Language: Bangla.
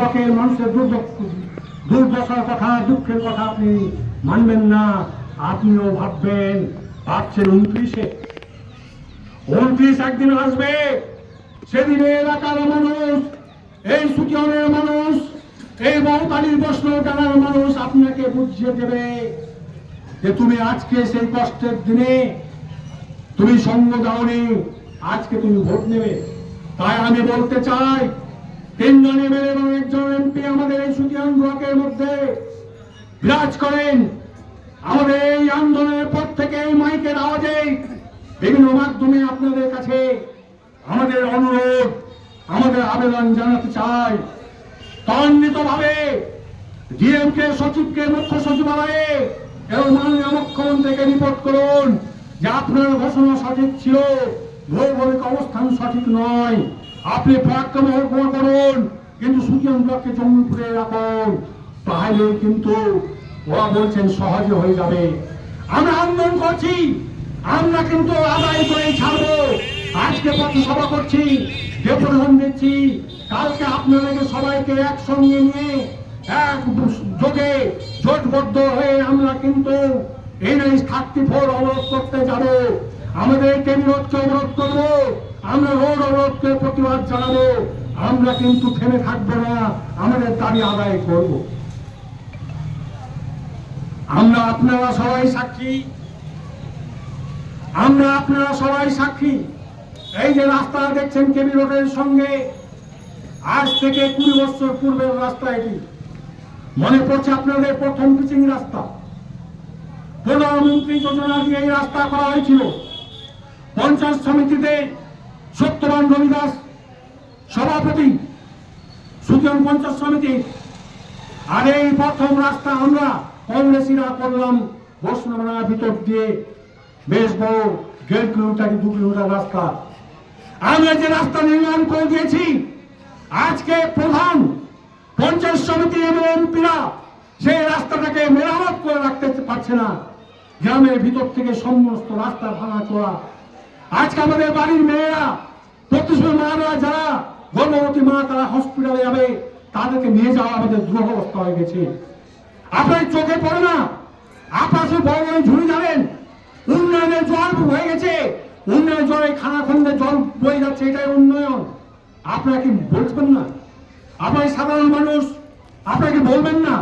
ব্লকের মানুষের দুর্দশ দুর্দশার কথা, দুঃখের কথা আপনি মানবেন না। আপনিও ভাববেন, ভাবছেন উনত্রিশে। উনত্রিশ একদিন আসবে। সেদিনে এলাকার মানুষ, এই সুকিয়নের মানুষ, এই মমতালির বৈষ্ণব টানার মানুষ আপনাকে বুঝিয়ে দেবে যে তুমি আজকে সেই কষ্টের দিনে তুমি সঙ্গ দাওনি, আজকে তুমি ভোট নেবে। তাই আমি বলতে চাই তিনজন এমএলএ এবং একজন এমপি আমাদের এই সুকিয়ান ব্লকের মধ্যে বিরাজ করেন। আমাদের এই আন্দোলনের পর থেকে এই মাইকের আওয়াজে বিভিন্ন মাধ্যমে আপনাদের কাছে আমাদের অনুরোধ, আমাদের আবেদন জানাতে চাই। তন্নিতভাবে ডিএমকে, সচিবকে, মুখ্য সচিবালয়ে এবং মাননীয় মুখ্যমন্ত্রীকে রিপোর্ট করুন, যে আপনার ঘোষণা সঠিক ছিল। ভৌগোলিক অবস্থান সঠিক নয়। আপনি পরাক্রম মহকুমা করুন, কিন্তু সুজন ব্লককে জঙ্গিপুরে রাখুন। তাহলে কিন্তু ওরা বলছেন সহজে হয়ে যাবে। আমরা আন্দোলন করছি, আমরা কিন্তু আদায় করে ছাড়বো। আজকে পথসভা করছি, ডেপুটেশন দিচ্ছি। কালকে আপনাদেরকে সবাইকে একসঙ্গে নিয়ে এক যোগে জোটবদ্ধ হয়ে আমরা কিন্তু এনএস থার্টি ফোর অবরোধ করতে যাব। আমাদের অবরোধ করব? আমরা রোড অবরোধকে প্রতিবাদ জানাব। আমরা কিন্তু থেমে থাকব না। আমাদের দাবি আদায় করব। আমরা আপনারা সবাই সাক্ষী। আমরা আপনারা সবাই সাক্ষী। এই যে রাস্তা দেখছেন কেবি রোডের সঙ্গে, আজ থেকে কুড়ি বছর পূর্বের রাস্তা এটি। মনে পড়ছে আপনাদের প্রথম পিচিং রাস্তা। প্রধানমন্ত্রী যোজনা দিয়ে এই রাস্তা করা হয়েছিল। পঞ্চায়েত সমিতিতে সত্যবান রবিদাস, সভাপতি সুজন পঞ্চায়েত সমিতি। আর এই প্রথম রাস্তা আমরা কংগ্রেসীরা করলাম বৈষ্ণবনার ভিতর দিয়ে বেশ বড় দেড় কিলোমিটার দু কিলোমিটার রাস্তা। আমরা যে রাস্তা নির্মাণ করে দিয়েছি, আজকে প্রধান পঞ্চায়েত সমিতি এবং এমপিরা সেই রাস্তাটাকে মেরামত করে রাখতে পারছে না। গ্রামের ভিতর থেকে সমস্ত রাস্তা ভাঙা চোরা। আজকে আমাদের বাড়ির মেয়েরা প্রতিশ্রুতি মারা যারা গর্ভবতী মা তারা হসপিটালে যাবে, তাদেরকে নিয়ে যাওয়া আমাদের দুরবস্থা হয়ে গেছে। আপনার চোখে পড়ে না? আপনার বড় বড় ঝুড়ি যাবেন উন্নয়নের জল হয়ে গেছে। উন্নয়নের জলে খানা খন্দে জল বয়ে যাচ্ছে, এটাই উন্নয়ন। আপনারা কি বলবেন না? আপনার সাধারণ মানুষ আপনাকে বলবেন না?